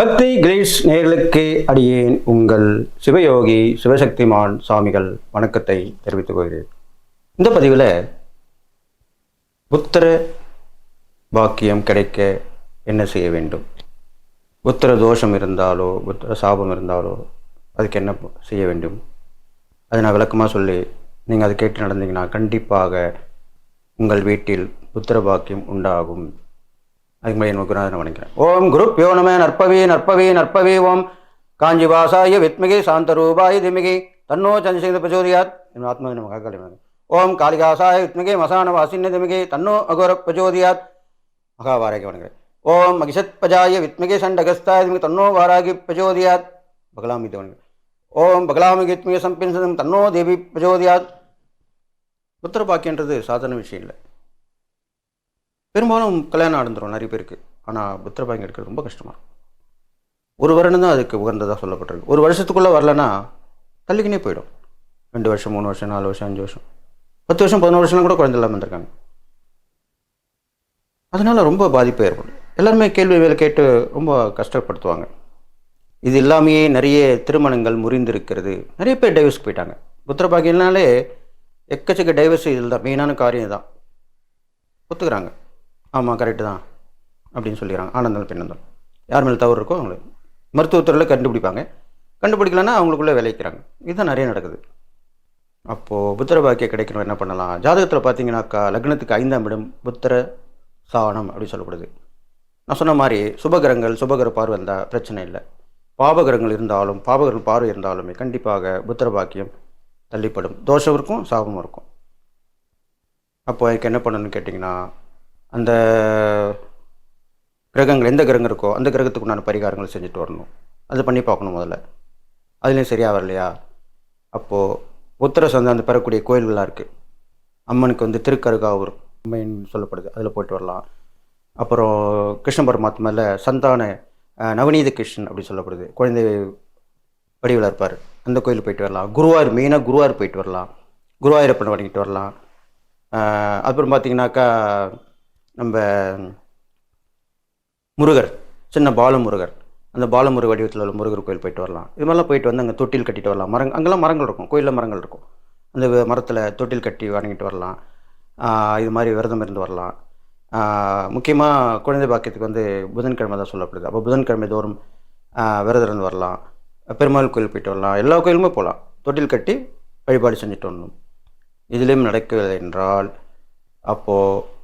பக்தி கிரீஷ் நேர்களுக்கு அடியேன் உங்கள் சிவயோகி சிவசக்திமான் சுவாமிகள் வணக்கத்தை தெரிவித்துக் கொள்கிறேன். இந்த பதிவில் புத்திர பாக்கியம் கிடைக்க என்ன செய்ய வேண்டும்? புத்திர தோஷம் இருந்தாலோ புத்திர சாபம் இருந்தாலோ அதுக்கு என்ன செய்ய வேண்டும்? அதை நான் விளக்கமாக சொல்லி நீங்கள் அதை கேட்டு நடந்தீங்கன்னா கண்டிப்பாக உங்கள் வீட்டில் புத்திர பாக்கியம் உண்டாகும். அதுக்கு மேலே என் குருநாதனை வணங்குறேன் ஓம் குரு பியோனமே நற்பவி நற்பவி நற்பவி ஓம் காஞ்சி வாசாய வித்மிகி சாந்தரூபாய திமிகி தன்னோ சந்திரசேகர பிரச்சோதியாத் என் ஆத்மா நம்ம காக்காளி ஓம் காளிகாசாய வித்மிகி மசான வாசின்ன திமிகி தன்னோ அகோர பிரச்சோதியாத் மகாவாராகி வணங்குறேன் ஓம் மகிஷத் பஜாய வித்மிகி சண்டகஸ்தாய திமிகி தன்னோ வாராகி பிரச்சோதியாத் பகலாமி வணங்குறேன் ஓம் பகலாமி வித்மிகி சம்பின்சதம் தன்னோ தேவி பிரச்சோதியாத் புத்திர பாக்கியன்றது சாதாரண விஷயம் இல்லை பெரும்பாலும் கல்யாணம் நடந்துடும் நிறைய பேருக்கு. ஆனால் புத்திர எடுக்கிறது ரொம்ப கஷ்டமாக இருக்கும். ஒரு வருடம் தான் அதுக்கு உகந்ததாக சொல்லப்பட்டிருக்கு. ஒரு வருஷத்துக்குள்ளே வரலன்னா தள்ளிக்கினே போயிடும். ரெண்டு வருஷம் மூணு வருஷம் நாலு வருஷம் அஞ்சு வருஷம். பத்து வருஷம் பதினோரு வருஷம்லாம் கூட குழந்தை இல்லாமல் இருந்திருக்காங்க. அதனால் ரொம்ப பாதிப்பு ஏற்படும். எல்லாருமே கேள்வி வேலை கேட்டு ரொம்ப கஷ்டப்படுத்துவாங்க. இது இல்லாமையே நிறைய திருமணங்கள் முறிந்திருக்கிறது. நிறைய பேர் டைவர்ஸ்க்கு போயிட்டாங்க. புத்திரபாங்கியம்னாலே எக்கச்சக்க டைவர்ஸ் இதில் தான் மெயினான காரியம் தான் ஒத்துக்கிறாங்க. ஆமாம் கரெக்டு தான். அப்படின்னு சொல்லிடுறாங்க ஆனந்தம் பெண்ணந்தம் யார் மேலே தவறு இருக்கோ அவங்களுக்கு மருத்துவத்துறையில் கண்டுபிடிப்பாங்க. கண்டுபிடிக்கலன்னா அவங்களுக்குள்ளே விளைவிக்கிறாங்க. இதுதான் நிறைய நடக்குது. அப்போது புத்திர பாக்கியம் கிடைக்கணும் என்ன பண்ணலாம்? ஜாதகத்தில் பார்த்தீங்கன்னாக்கா லக்னத்துக்கு ஐந்தாம் இடம் புத்திர சாவனம் அப்படின்னு சொல்லப்படுது. நான் சொன்ன மாதிரி சுபகிரகங்கள் சுபகிர பார்வை இருந்தால் பிரச்சனை இல்லை. பாபகிரகங்கள் இருந்தாலும் பாபகிரகங்கள் பார்வை இருந்தாலுமே கண்டிப்பாக புத்திர பாக்கியம் தள்ளிப்படும். தோஷம் இருக்கும் சாபமும் இருக்கும். அப்போ எனக்கு என்ன பண்ணணும்னு கேட்டிங்கன்னா அந்த கிரகங்கள் எந்த கிரகம் இருக்கோ அந்த கிரகத்துக்கு உண்டான பரிகாரங்கள் செஞ்சுட்டு வரணும். அது பண்ணி பார்க்கணும் முதல்ல. அதுலேயும் சரியாக வரலையா? அப்போது உத்தர சந்தாந்து பெறக்கூடிய கோயில்களாக இருக்குது அம்மனுக்கு வந்து திருக்கருகாவூர் அம்மைன்னு சொல்லப்படுது. அதில் போயிட்டு வரலாம். அப்புறம் கிருஷ்ண பரமாத்மாவில் சந்தான நவநீத கிருஷ்ணன் அப்படி சொல்லப்படுது. குழந்தை வடிவில் இருப்பார். அந்த கோயிலுக்கு போயிட்டு வரலாம். குருவாயூர் மெயினாக குருவாயூர் போயிட்டு வரலாம். குருவாயூரப்பனை வணங்கிட்டு வரலாம். அப்புறம் பார்த்தீங்கன்னாக்கா நம்ம முருகர் சின்ன பாலமுருகர். அந்த பாலமுருக வடிவத்தில் உள்ள முருகர் கோயில் போயிட்டு வரலாம். இது மாதிரிலாம் போயிட்டு வந்து அங்கே தொட்டில் கட்டிட்டு வரலாம். மரங் அங்கெல்லாம் மரங்கள் இருக்கும். கோயிலில் மரங்கள் இருக்கும். அந்த மரத்தில் தொட்டில் கட்டி வணங்கிட்டு வரலாம். இது மாதிரி விரதம் இருந்து வரலாம். முக்கியமாக குழந்தை பாக்கியத்துக்கு வந்து புதன்கிழமை தான் சொல்லப்படுது. அப்போ புதன்கிழமை தோறும் விரதம் இருந்து வரலாம். பெருமாள் கோயில் போயிட்டு வரலாம். எல்லா கோயிலுமே போகலாம் தொட்டில் கட்டி வழிபாடு செஞ்சுட்டு வரணும். இதுலேயும் நடக்கவில்லை என்றால் அப்போது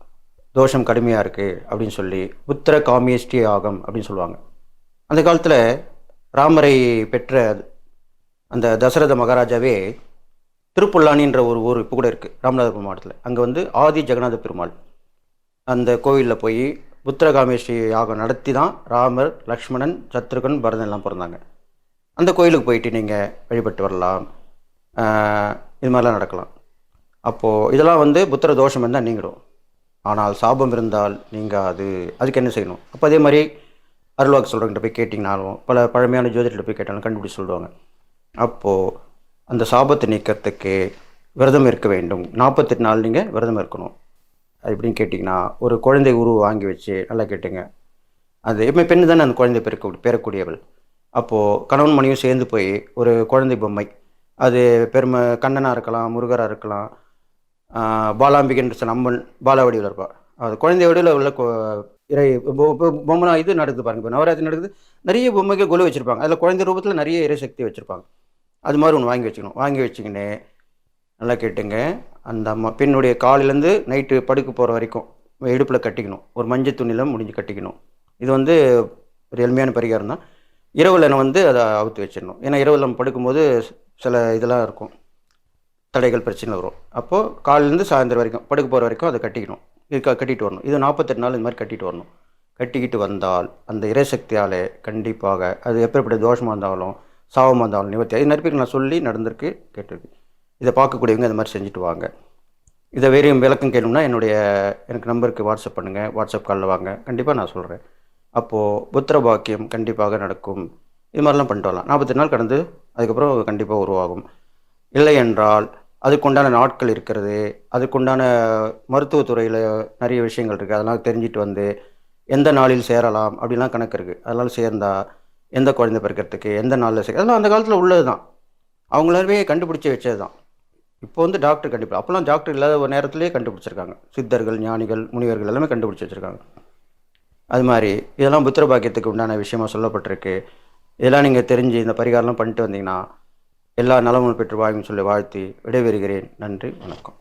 தோஷம் கடுமையாக இருக்குது அப்படின்னு சொல்லி புத்திர காமியஷ்டி யாகம் அப்படின்னு சொல்லுவாங்க. அந்த காலத்தில் ராமரை பெற்ற அந்த தசரத மகாராஜாவே திருப்புல்லானின்ற ஒரு ஊர் இப்போ கூட இருக்குது ராமநாதபுரம் மாவட்டத்தில். அங்கே வந்து ஆதி ஜெகநாத பெருமாள் அந்த கோவிலில் போய் புத்திர காமேஷ்டி யாகம் நடத்தி தான் ராமர் லக்ஷ்மணன் சத்ருகன் பரதன் எல்லாம் பிறந்தாங்க. அந்த கோயிலுக்கு போயிட்டு நீங்கள் வழிபட்டு வரலாம். இது மாதிரிலாம் நடக்கலாம். அப்போது இதெல்லாம் வந்து புத்திர தோஷம் இருந்தால் நீங்கிடும். ஆனால் சாபம் இருந்தால் நீங்கள் அது அதுக்கு என்ன செய்யணும்? அப்போ அதே மாதிரி அருள்வாக்கு சொல்கிறவங்கிட்ட போய் கேட்டிங்கனாலும் பல பழமையான ஜோதிடர்கிட்ட போய் கேட்டாலும் கண்டுபிடிச்சு சொல்லுவாங்க. அப்போது அந்த சாபத்தை நீக்கிறதுக்கு விரதம் இருக்க வேண்டும். நாற்பத்தெட்டு நாள் நீங்கள் விரதம் இருக்கணும். அது எப்படின்னு கேட்டிங்கன்னா ஒரு குழந்தை உருவ வாங்கி வச்சு நல்லா கேட்டுங்க. அது எப்பவுமே பெண்ணு தானே அந்த குழந்தை பெருக்க பெறக்கூடியவள். அப்போது கணவன் மனைவியும் சேர்ந்து போய் ஒரு குழந்தை பொம்மை. அது பெருமை கண்ணனாக இருக்கலாம் முருகராக இருக்கலாம் பாலாம்பிகன்ற சில அம்மன் பாலாவடியில் இருப்பாள் அது குழந்தை வடிவில் உள்ள இறை பொம்மை இது நடக்குது பாருங்க. இப்போ நவராத்திரி நடக்குது. நிறைய பொம்மைகள் கொலு வச்சுருப்பாங்க. அதில் குழந்தை ரூபத்தில் நிறைய இறை சக்தி வச்சுருப்பாங்க. அது மாதிரி ஒன்று வாங்கி வச்சுக்கணும். வாங்கி வச்சுக்கின்னு நல்லா கேட்டுங்க. அந்த அம்மா பெண்ணுடைய காலிலேருந்து நைட்டு படுக்க போகிற வரைக்கும் இடுப்பில் கட்டிக்கணும். ஒரு மஞ்சள் துணியில் முடிஞ்சு கட்டிக்கணும். இது வந்து ஒரு எளிமையான பரிகாரம் தான். இரவில் வந்து அதை அவுத்து வச்சிடணும். ஏன்னா இரவில் நம்ம படுக்கும்போது சில இதெல்லாம் இருக்கும். தடைகள் பிரச்சனை வரும். அப்போது காலிலேருந்து சாயந்தரம் வரைக்கும் படுக்க போகிற வரைக்கும் அதை கட்டிக்கணும். இது கட்டிட்டு வரணும். இது நாற்பத்தெட்டு நாள் இந்த மாதிரி கட்டிட்டு வரணும். கட்டிக்கிட்டு வந்தால் அந்த இறைசக்தியால் கண்டிப்பாக அது எப்படிப்பட்ட தோஷமாக இருந்தாலும் சாபமாக இருந்தாலும் நிவர்த்தி. அது நிறைய நான் சொல்லி நடந்திருக்கு கேட்டிருக்கு. இதை பார்க்கக்கூடியவங்க இந்த மாதிரி செஞ்சுட்டு வாங்க. இதை வேறையும் விளக்கம் கேட்கணும்னா என்னுடைய எனக்கு நம்பருக்கு வாட்ஸ்அப் பண்ணுங்கள் வாட்ஸ்அப் காலில் வாங்க. கண்டிப்பாக நான் சொல்கிறேன் அப்போது புத்திர பாக்கியம் கண்டிப்பாக நடக்கும். இது மாதிரிலாம் பண்ணிட்டு வரலாம். நாற்பத்தெட்டு நாள் கடந்து அதுக்கப்புறம் கண்டிப்பாக உருவாகும். இல்லை என்றால் அதுக்குண்டான நாட்கள் இருக்கிறது அதுக்குண்டான மருத்துவத்துறையில் நிறைய விஷயங்கள் இருக்குது அதெல்லாம் தெரிஞ்சிட்டு வந்து எந்த நாளில் சேரலாம் அப்படிலாம் கணக்கு இருக்குது அதெல்லாம் சேர்ந்தா எந்த குழந்தை பிறக்கிறதுக்கு எந்த நாளில் சேர் அதெல்லாம் அந்த காலத்தில் உள்ளது தான் அவங்களாவே கண்டுபிடிச்சி வச்சது தான் இப்போ வந்து டாக்டர் கண்டுபிடி அப்போல்லாம் டாக்டர் இல்லாத ஒரு நேரத்துலேயே கண்டுபிடிச்சிருக்காங்க. சித்தர்கள் ஞானிகள் முனிவர்கள் எல்லாமே கண்டுபிடிச்சி வச்சுருக்காங்க அது மாதிரி இதெல்லாம் புத்திர பாக்கியத்துக்கு உண்டான விஷயமா சொல்லப்பட்டிருக்கு. இதெல்லாம் நீங்கள் தெரிஞ்சு இந்த பரிகாரம்லாம் பண்ணிட்டு வந்தீங்கன்னா எல்லா நலமும் பெற்று வாழும் சொல்லி வாழ்த்தி விடைபெறுகிறேன். நன்றி வணக்கம்.